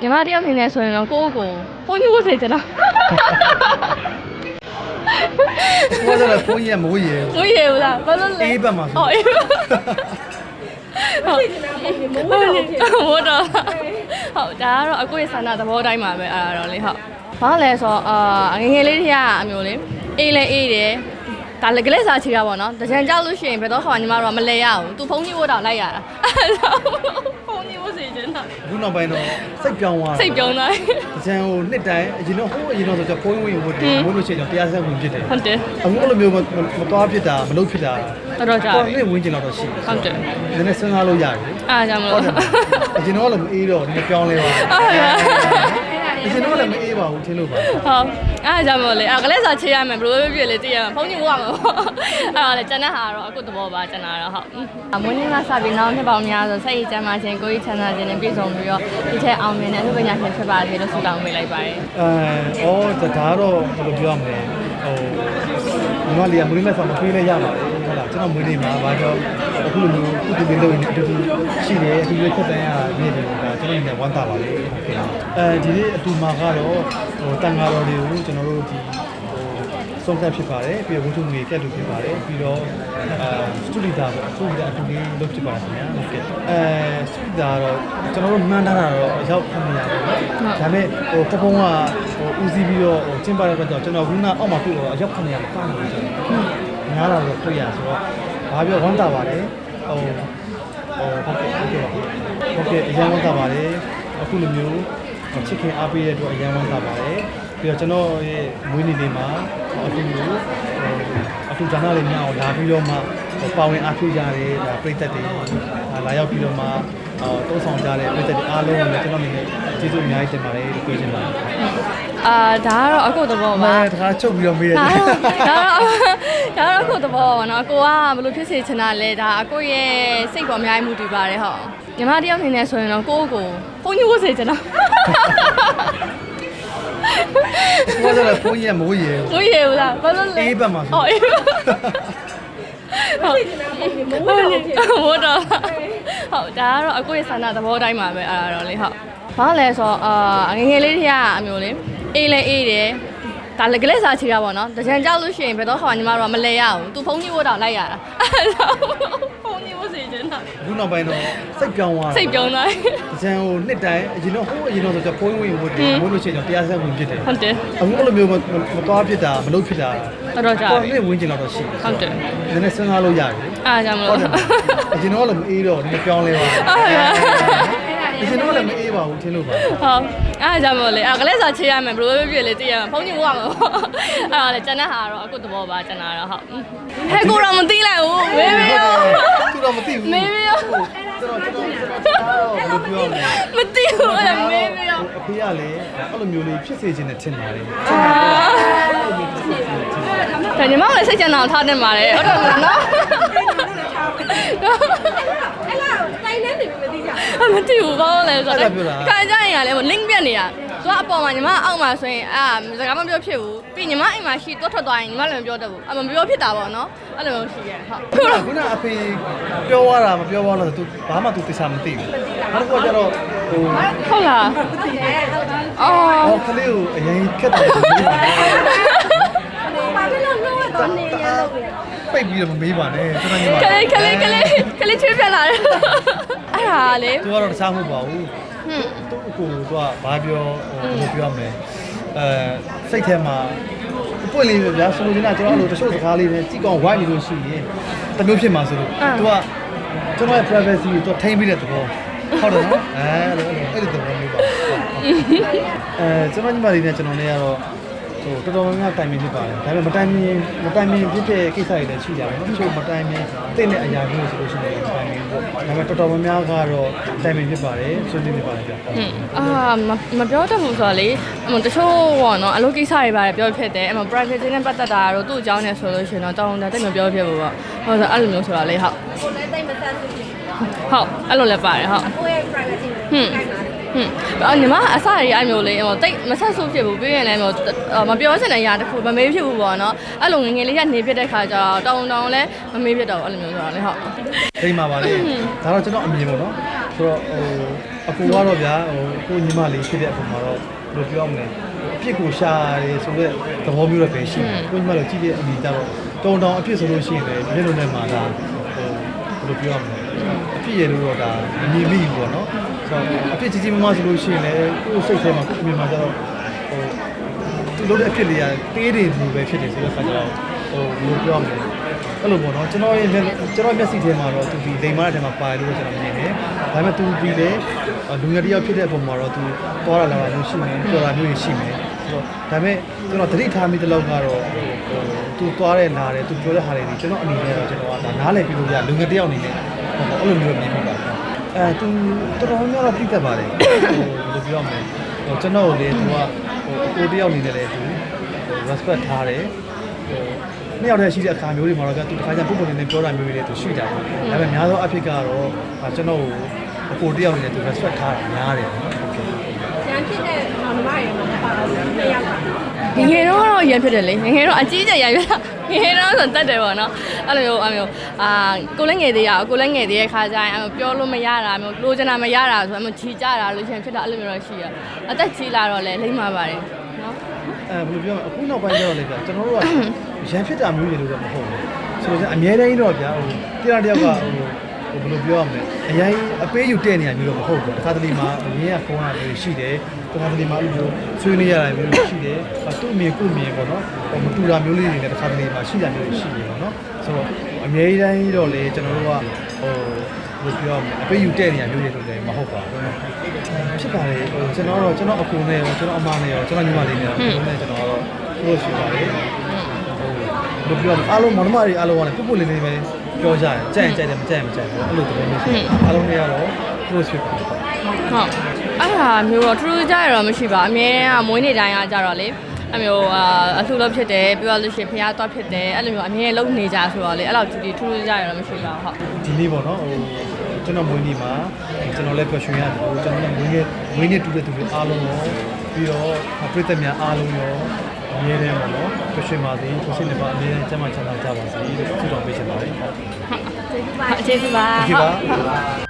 ညီမတယောက်နေနေဆိုရင်တော့ကိုယ့်ကိုယ်ကိုဖုန်းကြီးဝတ်စေချင်တာဘိုးကတော့ဖုန်းကြီးကမိုးရေမွေးရဘူးလားဘာလို့လဲအေးဘက်မှာဆို အော်အေးဟုတ်မိုးမိုးတော့ဟုတ်ဒါကတော့အကိုရဲ့ဆန္ဒသဘောတိုင်းပါပဲအဲ့ဒါတော့လေဟုတ်ဘာလဲဆိုတော့အာငယ်ငယ်လေးတည်းကအမျိုးလေးအေးလဲအေးတယ်ဒါလည်းကလေးစားချီတာပေါ့နော်တကြံကြောက်လို့ရှိရင်ဘယ်တော့ခါညီမတို့ကမလဲရဘူးသူဖုန်းကြီးဝတ်တော့လိုက်ရတာအဲ့ဒါဖုန်းကြီးဝတ် စေချင်တာအခုနောက်ပိုင်းတော့စိတ်ပြောင်းသွားစိတ်ပြုံးသွားအကျန်ဟိုနှစ်တိုင်းအရင်တော့ဟိုအရင်တော့ဆိုတော့ဖုန်းဝင်ဝတ်တယ်မိုးလို့ရှိရင်တော့တရားစက်ဝင်ဖြစ်တယ်ဟုတ်တယ်အခုအဲ့လိုမျိုးမမသွားဖြစ်တာမလုပ်ဖြစ်တာတော်တော်ကြာတော့ပြီနေ့ဝင်ကျင်တော့တော့ရှိဟုတ်တယ်နည်းနည်းစဉ်းစားလို့ရတယ်အားကြောင့်မဟုလို့တ်တယ်အရင်တော့လည်းမအေးတော့နည်းပြောင်းလဲပါဟုတ်ပါအရင်တော့လည်းမအေးပါဘူးထင်လို့ပါဟုတ် အားကြောင့်မလို့လေအဲ့ကလေးစားချေရမယ်ဘယ်လိုပဲဖြစ်လေသိရမှာဖုန်းကြီးဝတ်ရမှာပေါ့အဲ့ဒါလေကျန်တဲ့ဟာကတော့အခုသဘောပါကျန်တာတော့ဟုတ်အမွေးနေ့ကစပြီးနောက်နှစ်ပေါင်းများဆိုစိတ်ရည်ကျမ်းမာခြင်းကိုယ်ကြီးချမ်းသာခြင်းနဲ့ပြည့်စုံပြီးတော့ဒီထက်အောင်မြင်တဲ့အမှုပညာရှင်ဖြစ်ပါစေလို့ဆုတောင်းပေးလိုက်ပါတယ်အဲဩဒါတော့ဘယ်လိုပြောရမလဲဟိုညီမလေးကမွေးနေ့ဆောင်းမပြေးလဲရပါတယ်ဟုတ်လားကျွန်တော်မွေးနေ့မှာဘာကြောင့် အခုလိုမျိုးကုသလေးလုပ်နေအတူတူရှိတယ်အတူတူချက်တန်းရနေတယ်ဒါကျွန်တော်နေဝမ်းသာပါလေဟုတ်ကဲ့အဲဒီနေ့အတူမှာကတော့ဟိုတန်ဃာတော်တွေကိုကျွန်တော်တို့ဒီဟိုဆုံးဖြတ်ဖြစ်ပါတယ်ပြီးတော့ဝိထုငွေကက်တူဖြစ်ပါတယ်ပြီးတော့အာစတူဒီတာပေါ့စတူဒီတာအတူလေးလုပ်ဖြစ်ပါတယ်ခင်ဗျာဟုတ်ကဲ့အဲစတူဒီတာတော့ကျွန်တော်တို့မှန်းထားတာတော့အရောက်ခဏရပါဘူးဒါပေမဲ့ဟိုပပုံးကဟိုဦးစီးပြီးတော့ဟိုကျင်းပတဲ့အတွက်ကြောင့်ကျွန်တော်ခုနအောက်မှာတွေ့တော့အရောက်ခဏရပါနေတယ်ညားလာတော့တွေ့ရဆိုတော့ ဘာပြောဝမ်းသာပါတယ်ဟိုဟိုဟုတ်ကဲ့ဟုတ်ကဲ့ဟုတ်ကဲ့အရင်ဝမ်းသာပါတယ်အခုလိုမျိုးချစ်ခင်အားပေးတဲ့အတွက်အရင်ဝမ်းသာပါတယ်ပြီးတော့ကျွန်တော်ရဲ့မွေးနေ့လေးမှာအခုလိုဟိုအခုဇာနာလေးများအောင်လာပြီးတော့မှပါဝင်အားပေးကြတဲ့ဒါပြည်သက်တွေလာရောက်ပြီးတော့မှ အော်တုံးဆောင်ကြတဲ့ပြည်သက်တွေအားလုံးကိုလည်းကျွန်တော်အနေနဲ့ကျေးဇူးအများကြီးတင်ပါတယ်လို့ပြောချင်ပါတယ်အာဒါကတော့အခုသဘော။ပါမဲတခါချုပ်ပြီးတော့မေးရတယ်ဒါတော့ဒါတော့ဒါတော့အခုသဘောပါနော်အကိုကဘယ်လိုဖြစ်စေချင်တာလဲဒါအကိုရဲ့စိတ်ပေါ်အများကြီးမူတည်ပါတယ်ဟုတ်ညီမတယောက်နေနေဆိုရင်တော့ကိုယ့်ကိုယ်ဖုန်းကြီးဝတ်စေချင်တာ။ဘိုးကတော့ဖုန်းကြီးကမိုးရေမွေးရဘူးလားဘာလို့လဲအေးဘက်မှာဆိုအော်အေးဟုတ်မိုးမိုးတော့ ဟုတ်ဒါကတော့အကိုရဲ့ဆန္ဒသဘောတိုင်းပါပဲအဲ့ဒါတော့လေဟုတ်ဘာလဲဆိုတော့အာငယ်ငယ်လေးတည်းကအမျိုးလေးအေးလဲအေးတယ် ဒါလည်းကလေးစားချီတာပေါ့နော်တကြံကြောက်လို့ရှိရင်ဘယ်တော့ခါညီမတို့ကမလဲရဘူးသူဖုန်းကြီးဝတ်တော့လိုက်ရတာအဲ့ဒါဖုန်းကြီးဝတ်စေချင်တာအခုနောက်ပိုင်းတော့စိတ်ပြောင်းသွားစိတ်ပြုံးသွားအကျန်ဟိုနှစ်တိုင်းအရင်တော့ဟိုအရင်တော့ဆိုတော့ဖုန်းဝင်ဝတ်တယ်မိုးလို့ရှိရင်တော့တရားစက်ဝင်ဖြစ်တယ်ဟုတ်တယ်အခုအဲ့လိုမျိုးမသွားဖြစ်တာမလုပ်ဖြစ်တာတော်တော်ကြာတော့ပြီနေ့ဝင်ကျင်တော့တော့ရှိဟုတ်တယ်နည်းနည်းစဉ်းစားလို့ရတယ်အားကြောင့်မဟုတ်လို့တယ်အရင်တော့လည်းမအေးတော့နည်းပြောင်းလဲပါ အရင်တော့လည်းမအေးပါဘူးထင်လို့ပါဟုတ်အားကြောင့်မလို့လေအဲ့ကလေးစားချေရမယ်ဘယ်လိုပဲဖြစ်လေသိရမှာဖုန်းကြီးဝတ်ရမှာပေါ့အဲ့ဒါလေကျန်တဲ့ဟာကတော့အခုသဘောပါကျန်တာတော့ဟုတ်ဟဲ့ကိုတော့မသိလိုက်ဘူးမေးမေးရောသူတော့မသိဘူးမေးမေးရောကျွန်တော်ကျွန်တော်ကျွန်တော်ဘယ်လိုပြောလဲမသိဘူးအဲ့မေးမေးရောအဖေကလည်းအဲ့လိုမျိုးလေးဖြစ်စေခြင်းနဲ့ထင်ပါတယ်ဒါညီမလည်းစိတ်ချမ်းသာအောင်ထားတင်ပါတယ်ဟုတ်တယ်မလားနော် အဲ့မသိဘူးဘာလို့လဲဆိုတော့ခံကြရင်ကလည်း link ပြတ်နေတာသူကအပေါ်မှာညီမအောက်မှာဆိုရင်အာစကားမပြောဖြစ်ဘူးပြီးညီမအိမ်မှာရှိတော့ထွက်သွားရင်ညီမလည်းမပြောတတ်ဘူးအမမပြောဖြစ်တာပေါ့နော်အဲ့လိုမျိုးရှိရဲ့ဟုတ်ခုနခုနအဖေပြောသွားတာမပြောသွားလို့ तू ဘာမှ तू သိချာမသိဘူးနောက်တစ်ခုကကျတော့ဟိုဟုတ်လားအော်ဟောကလေးကိုအရင်ခက်တယ်လို့ပြောပိတ်ပြီးတော့မမေးပါနဲ့ကျွန်တော်ညီမကလေးကလေးကလေးကလေးချွေးပြတ်လာတယ် အဲ့ဒါလေသူကတော့တခြားမဟုတ်ပါဘူးဟွန်းသူ့ကိုသူကဘာပြောဟိုဘယ်လိုပြောမလဲအဲစိတ်ထဲမှာပွင့်လေးပဲဗျာဆိုလိုချင်တာကျွန်တော်အဲ့လိုတချို့စကားလေးနဲ့ကြည့်ကောင်းဝိုင်းနေလို့ရှိရင်တမျိုးဖြစ်မှာဆိုလို့သူကကျွန်တော်ရဲ့ privacy ကိုသူထိန်းပြီးတဲ့သဘောဟုတ်တယ်နော်အဲလိုအဲ့လိုသဘောမျိုးပါအဲကျွန်တော်ညီမလေးနဲ့ကျွန်တော်နဲ့ကတော့ ဟိုတော်တော်များများတိုင်ပင်ဖြစ်ပါတယ်ဒါပေမဲ့မတိုင်ပင်မတိုင်ပင်ဖြစ်တဲ့ကိစ္စတွေလည်းရှိကြတယ်နော်တချို့မတိုင်ပင်သိတဲ့အရာမျိုးဆိုလို့ရှိရင်တိုင်ပင်ပေါ့ဒါပေမဲ့တော်တော်များများကတော့တိုင်ပင်ဖြစ်ပါတယ်ဆွေးနွေးဖြစ်ပါတယ်ဗျဟွန်းအာမမပြောတတ်ဘူးဆိုတော့လေအမတချို့ပေါ့နော်အလုပ်ကိစ္စတွေပါတယ်ပြောဖြစ်တယ်အမ private နဲ့ပတ်သက်တာတော့သူ့အကြောင်းနဲ့ဆိုလို့ရှိရင်တော့တောင်းတတိတ်မပြောဖြစ်ဘူးပေါ့ဟုတ်ဆိုအဲ့လိုမျိုးဆိုတော့လေဟုတ်ကိုလည်းတိတ်မဆက်စုဖြစ်ဟုတ်အဲ့လိုလည်းပါတယ်ဟုတ်ကိုယ့်ရဲ့ privacy ကိုဟွန်း ဟွန်းအော်ညီမအစရီအမျိုးလေးဟိုတိတ်မဆက်ဆုပ်ဖြစ်ဘူးပြီးရင်လည်းဟိုမပြောချင်တဲ့အရာတစ်ခုမမေးဖြစ်ဘူးပေါ့နော်အဲ့လိုငငယ်လေးကနေဖြစ်တဲ့ခါကျတော့တောင်းတောင်းလည်းမမေးဖြစ်တော့ဘူးအဲ့လိုမျိုးဆိုတော့လေဟုတ်ဒိမ့်ပါပါလေဒါတော့ကျွန်တော်အမြင်ပေါ့နော်ဒဆိုတော့ဟိုအကူကတော့ဗျာဟိုကိုညီမလေးဖြစ်တဲ့အပေါ်မှာတော့ဘယ်လိုပြောမလဲအပြစ်ကိုရှာရဲဆိုတဲ့သဘောမျိုးတော့ပဲရှိတယ်ကိုညီမတို့ကြည့်တဲ့အမိကြတော့တုံတောင်အပြစ်ဆိုလို့ရှိရင်လည်းမျက်လုံးထဲမှာဒါဟိုဘယ်လိုပြောမလဲအပြစ်ရလို့တော့ဒါမမြင်မိဘူးပေါ့နော်ဆို တော့အပြစ်ကြီးကြီးမားမားဆိုလို့ရှိရင်လည်းကိုယ်စိတ်ထဲမှာကိုယ်အမြင်မှာကျတော့ဟိုသူလုပ်တဲ့အဖြစ်လေးကတေးတယ်လို့ပဲဖြစ်တယ်ဆိုတော့ခါကျတော့ဟိုဘယ်လိုပြောမလဲအဲ့လိုပေါ့နော်ကျွန်တော်ရဲ့မျက်ကျွန်တော်မျက်စိထဲမှာတော့သူဒီလိမ်မာတဲ့ထဲမှာပါတယ်လို့ကျွန်တော်မြင်တယ်ဒါပေမဲ့သူဒီလေလူငယ်တစ်ယောက်ဖြစ်တဲ့အပေါ်မှာတော့သူသွားလာလာတာမျိုးရှိမယ်ပြောတာမျိုးရှိမယ်ဆိုတော့ဒါပေမဲ့ကျွန်တော်သတိထားမိတဲ့လောက်ကတော့ဟိုသူသွားတဲ့လာတယ်သူပြောတဲ့ဟာတွေဒီကျွန်တော်အနေနဲ့တော့ကျွန်တော်ကဒါနားလည်ပြီးလို့ရလူငယ်တစ်ယောက်အနေနဲ့ဟိုအဲ့လိုမျိုးမြင်မိပါတယ် အဲသူတော်တော်များများတော့သိတတ်ပါတယ်ဟိုဘယ်လိုပြောရမလဲဟိုကျွန်တော်ကိုလေသူကဟိုအကိုတစ်ယောက်အနေနဲ့လည်းသူဟို respect ထားတယ်ဟိုနှစ်ယောက်တည်းရှိတဲ့အခါမျိုးတွေမှာတော့ကသူတစ်ခါကျပုဂ္ဂိုလ်နေနဲ့ပြောတာမျိုးတွေလည်းသူရှိကြတယ်ဒါပေမဲ့များသောအဖြစ်ကတော့ကျွန်တော်ကိုအကိုတစ်ယောက်အနေနဲ့သူ respect ထားတာများတယ်ဟုတ်ကဲ့ကျန်ဖြစ်တဲ့မောင်နှမရေမပါဘူးနှစ်ယောက်ပါငယ်ငယ်တော့ကတော့ရံဖြစ်တယ်လေငယ်ငယ်တော့အကြီးကျယ်ရံပြတာငယ် ငယ်တော့ဆိုတတ်တယ်ပေါ့နော်အဲ့လိုမျိုးအဲ့မျိုးအာကိုလည်းငယ်သေးရအောင်ကိုလည်းငယ်သေးတဲ့ခါကျရင်အဲ့မျိုးပြောလို့မရတာမျိုးလိုချင်တာမရတာဆိုအဲ့မျိုးချီကြတာလို့ရှင်ဖြစ်တာအဲ့လိုမျိုးတော့ရှိရအသက်ကြီးလာတော့လေလိမ့်မှာပါတယ်နော်အဲဘယ်လိုပြောမလဲအခုနောက်ပိုင်းကျတော့လေဗျကျွန်တော်တို့ကရန်ဖြစ်တာမျိုးတွေလို့တော့မဟုတ်ဘူးဆိုတော့အများတိုင်းတော့ဗျာဟိုတရားတယောက်ကဟို ဟိုဘယ်လိုပြောရမလဲအရင်အပေးယူတဲ့နေရာမျိုးတော့မဟုတ်ဘူးတခါတလေမှာအရင်ကဖုန်းကမျိုးရှိတယ်တခါတလေမှာအဲ့လိုမျိုးဆွေးနွေးရတာမျိုးရှိတယ်သူ့အမြင်ကို့အမြင်ပေါ့နော်ဟိုမတူတာမျိုးလေးတွေလည်းတခါတလေမှာရှိတာမျိုးရှိတယ်ပေါ့နော်ဆိုတော့အများတိုင်းတော့လေကျွန်တော်တို့ကဟိုဘယ်လိုပြောရမလဲအပေးယူတဲ့နေရာမျိုးတွေလို့လည်းမဟုတ်ပါဘူးဖြစ်ပါလေဟိုကျွန်တော်တော့ကျွန်တော်အကူနဲ့ရောကျွန်တော်အမနဲ့ရောကျွန်တော်ညီမလေးနဲ့ရောကျွန်တော်နဲ့ကျွန်တော်တော့ close ရှိပါတယ်ဟိုဘယ်လိုပြောမလဲအားလုံးမောင်နှမတွေအားလုံးကလည်းပုပ်ပုလေးလေးပဲ ပြောကြတယ်ကြိုက်ရင်ကြိုက်တယ်မကြိုက်ရင်မကြိုက်ဘူးအဲ့လိုသဘောမျိုးရှိတယ်အားလုံးတွေကတော့ close ဖြစ်ပါတယ်ဟုတ်အဲ့ဟာမျိုးတော့ထူးထူးကြရတော့မရှိပါအမြဲတမ်းကမွေးနေ့တိုင်းကကြတော့လေအမျိုးအာအလှလို့ဖြစ်တယ်ပြောလို့ရှိရင်ဖះသွားဖြစ်တယ်အဲ့လိုမျိုးအမြဲလုံးနေကြဆိုတော့လေအဲ့လောက်ကြည့်ထူးထူးကြရတော့မရှိပါဘူးဟုတ်ဒီနေ့ပေါ့နော်ဟို ကျွန်တော်မွေးနေ့မှာကျွန်တော်လည်းပျော်ရွှင်ရတယ်ဟိုကျွန်တော်လည်းမွေးနေ့မွေးနေ့တူတဲ့သူတွေအားလုံးရောပြီးတော့ပြည်သက်များအားလုံးရောအမြဲတမ်းပေါ့နော်ပျော်ရွှင်ပါစေကိုစိတ်နဲ့ပါအမြဲတမ်းကျမ်းမာချမ်းသာကြပါစေလို့ဆုတောင်းပေးချင်ပါတယ်ဟုတ်ကျေးဇူးပါကဲ့ပါ